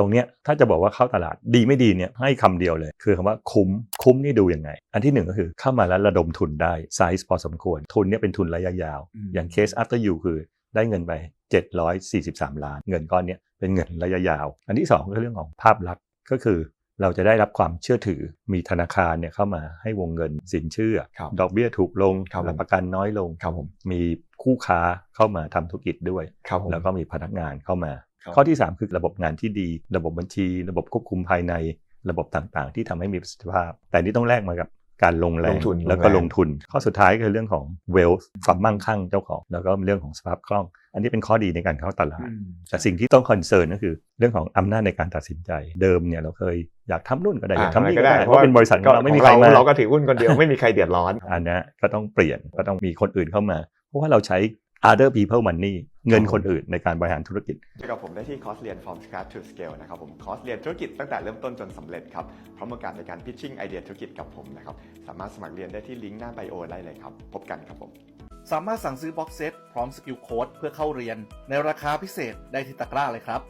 ตรงเนี้ยถ้าจะบอกว่าเข้าตลาดดีไม่ดีเนี่ยให้คำเดียวเลย คือคำว่าคุ้มคุ้มนี่ดูยังไง อันที่หนึ่งก็คือเข้ามาแล้วระดมทุนได้ไซส์พอสมควร ทุนเนี่ยเป็นทุนระยะยาวอืมอย่างเคส after you คือได้เงินไป 743 ล้าน เงินก้อนเนี้ยเป็นเงินระยะยาว อันที่สองคือเรื่องของภาพลักษณ์ก็คือเราจะได้รับความเชื่อถือ มีธนาคารเนี่ยเข้ามาให้วงเงินสินเชื่อครับดอกเบี้ยถูกลงครับผมหลักประกันน้อยลงครับผมมีคู่ค้าเข้ามาทำธุรกิจด้วยครับผมแล้วก็มีพนักงานเข้ามาครับ ข้อที่ 3 คือระบบงานที่ดี ระบบบัญชี ระบบควบคุมภายในระบบต่างๆ ที่ทำให้มีประสิทธิภาพ แต่นี่ต้องแลกมากับการลงแรลงงทุนแล้วก็ลงแรงลงทุน ข้อสุดท้ายคือเรื่องของ wealth ความมั่งคั่งเจ้าของ แล้วก็เรื่องของสภาพคล่อง อันนี้เป็นข้อดีในการเข้าตลาดอืมแต่สิ่งที่ต้องคอนเซิร์นก็คือ เรื่องของอำนาจในการตัดสินใจเดิมเนี่ยเราเคยอยากทำนู่นก็ได้อยากทำนี่ก็ได้เพราะเป็นบริษัทของเราไม่มีใครมาเราก็ถือหุ้นคนเดียวไม่มีใครเดือดร้อนอันเนี้ยก็ต้องเปลี่ยนก็ต้องมีคนอื่นเข้ามา เพราะว่าเราใช้ other people money เงินคนอื่นในการบริหารธุรกิจเจอกับผมได้ที่คอร์สเรียน from scratch to scale นะครับผมคอร์สเรียนธุรกิจตั้งแต่เริ่มต้นจนสำเร็จครับพร้อมโอกาสในการ pitching ไอเดียธุรกิจกับผมนะครับสามารถสมัครเรียนได้ที่ลิงก์หน้าไบโอได้เลยครับ พบกันครับผมสามารถสั่งซื้อบ็อกเซตพร้อมสกิลโค้ดเพื่อเข้าเรียน ในราคาพิเศษได้ที่ตะกร้าเลยครับ